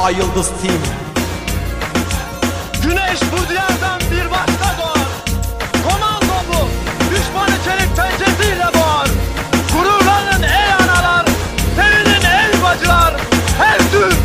Ay Yıldız Team. Güneş bu diyardan bir başka doğar. Komando bu. Düşmanı çelik pençesiyle boğar. Gururlanın ey analar. Sevinin ey bacılar. Her Türk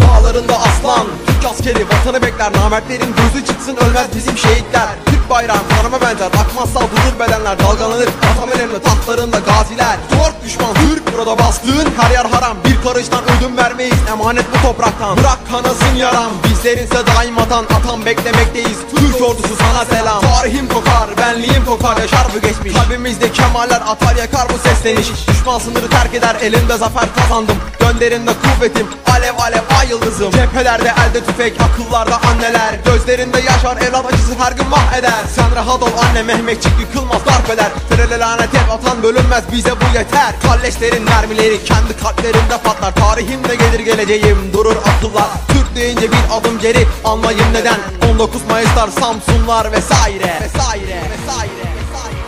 Dağlarında aslan Türk askeri vatanı bekler. Namertlerin gözü çıksın ölmez bizim şehitler Türk bayrağı kanıma benzer Akmaz saldırır bedenler. Dalgalanır vatan önemli tahtlarında gaziler. Tork düşman Türk burada bastığın her yer haram. Bir karıştan ödün vermeyiz emanet bu topraktan. Bırak kanasın yaram Bizlerinse daim vatan Atan beklemekteyiz. Türk ordusu sana selam. Tarihim kokar benliğim kokar Yaşar bu geçmiş. Kalbimizde kemaller atar yakar bu sesleniş. Düşman sınırı terk eder elinde zafer kazandım. Gönderinde kuvvetim alev alev ay yıldızım. Cephelerde elde tüfek akıllarda anneler. Gözlerinde yaşar evlat acısı her gün vah eder. Sen rahat ol anne Mehmetçik yıkılmaz darp eder. Terele lanet hep atan bölünmez bize bu yeter. Kalleşlerin mermileri kendi kalplerinde patlar. Tarihimde gelir geleceğim durur akıllar deyince bir adım geri anlayın neden? 19 Mayıslar Samsunlar vesaire. Vesaire Vesaire Vesaire.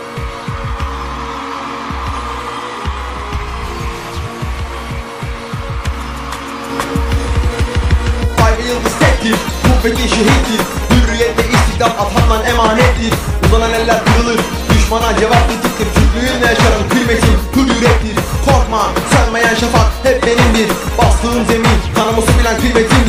Ay ve yıldız tektir Kuvveti şehittir Hürriyette istiklal atandan emanettir Uzanan eller kırılır Düşmana cevap tetiktir Türklüğünle yaşarım kıymetim Hür yürektir. Korkma sönmeyen şafak hep benimdir. Bastığım zemin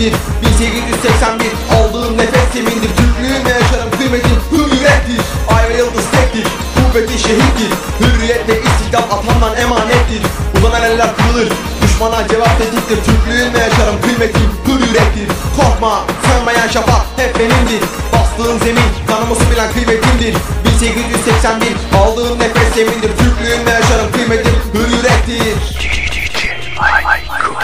kıymetimdir 1881 aldığım nefes yemindir Türklüğünle yaşarım. Kıymetim hür yürektir. Ay ve yıldız tektir. Kuvveti şehittir. Hürriyette istiklal atandan emanettir. Uzanan eller kırılır. Düşmana cevap tetiktir. Türklüğünle yaşarım. Kıymetim hür yürektir. Korkma. Sönmeyen şafak hep benimdir. Bastığın zemin kanımı bilen kıymetimdir. 1881 aldığım nefes yemindir Türklüğünle yaşarım. Kıymetim hür yürektir. Ya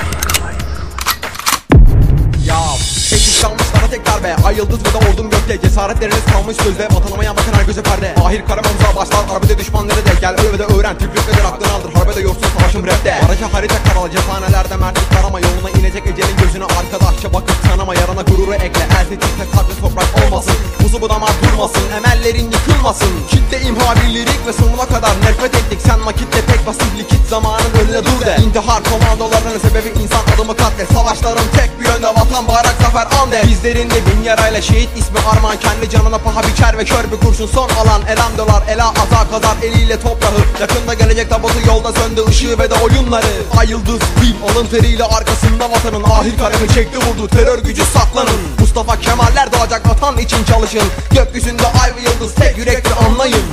Teşhis kalmışlara tek darbe Ay yıldız de ordum gökte. Cesaretleriniz kalmış sözde. Vatanıma yan bakın her göze perde. Ahir Karaman'ıza başlar Harbide düşmanları de. Gel öl ve de öğren. Türklük nedir aklını aldır. Harbide yoksun savaşım rapte. Araca harita karalı Cephanelerde mertlik arama Yoluna inecek ecelin gözüne Arkadaşça bakıp tanıma. Yarana gururu ekle. Elde çifte kalpli toprak olmasın. Buzu bu damar durmasın. Emellerin yıkılmasın. Kitle imha bir lirik ve sonuna kadar nefret ettik. Sen vakitte pek basit likit zamanın önüne dur de. İntihar komandolarının sebebi insan adımı katle. Savaşların tek bir yönde vatan bayrak zafer an de Bizlerin de bin yarayla şehit ismi armağan Kendi canına paha biçer ve kör bir kurşun son alan. Elem dolar ela aza kazar eliyle toprağı. Yakında gelecek tabutu yolda söndü ışığı ve de oyunları. Ay yıldız bin alın teriyle arkasında vatanın. Ahir kalemi çekti vurdu terör gücü saklanın. Mustafa Kemaller doğacak vatan için çalışın. Gökyüzünde ay ve yıldız tek yürektir anlayın.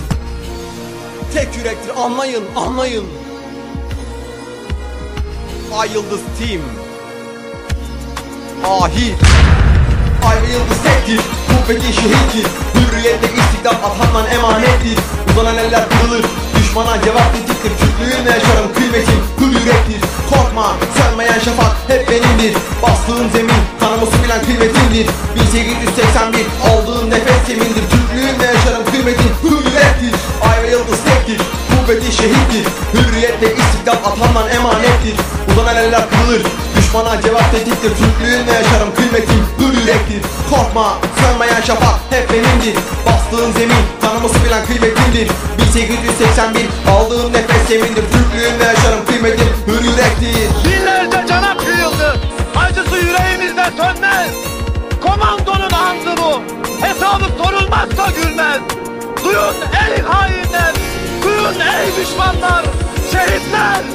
Tek yürektir anlayın anlayın. Ay yıldız team Ahir Ay ve yıldız tektir Kuvveti şehittir. Hürriyette istiklal atandan emanettir. Uzanan eller kırılır Düşmana cevap tetiktir Türklüğünle yaşarım kıymetim Hür yürektir. Korkma sönmeyen şafak hep benimdir. Bastığım zemin kanımı bilen kıymetimdir 1881 aldığım nefes yemindir. Türklüğünle yaşarım kıymetim Hür yürektir. Ay ve yıldız tektir Kuvveti şehittir. Hürriyette istiklal atandan emanettir. Uzanan eller kırılır Düşmana cevap tetiktir Türklüğünle yaşarım? Kıymetim Hür yürektir. Korkma sönmeyen şafak hep benimdir. Bastığım zemin kanımı bilen kıymetimdir. 1881 aldığım nefes yemindir. Türklüğünle yaşarım? Kıymetim Hür yürektir. Binlerce cana kıyıldı. Acısı yüreğimizde sönmez. Komandonun andı bu. Hesabı sorulmazsa gülmez. Duyun ey hainler Duyun ey düşmanlar Şehitler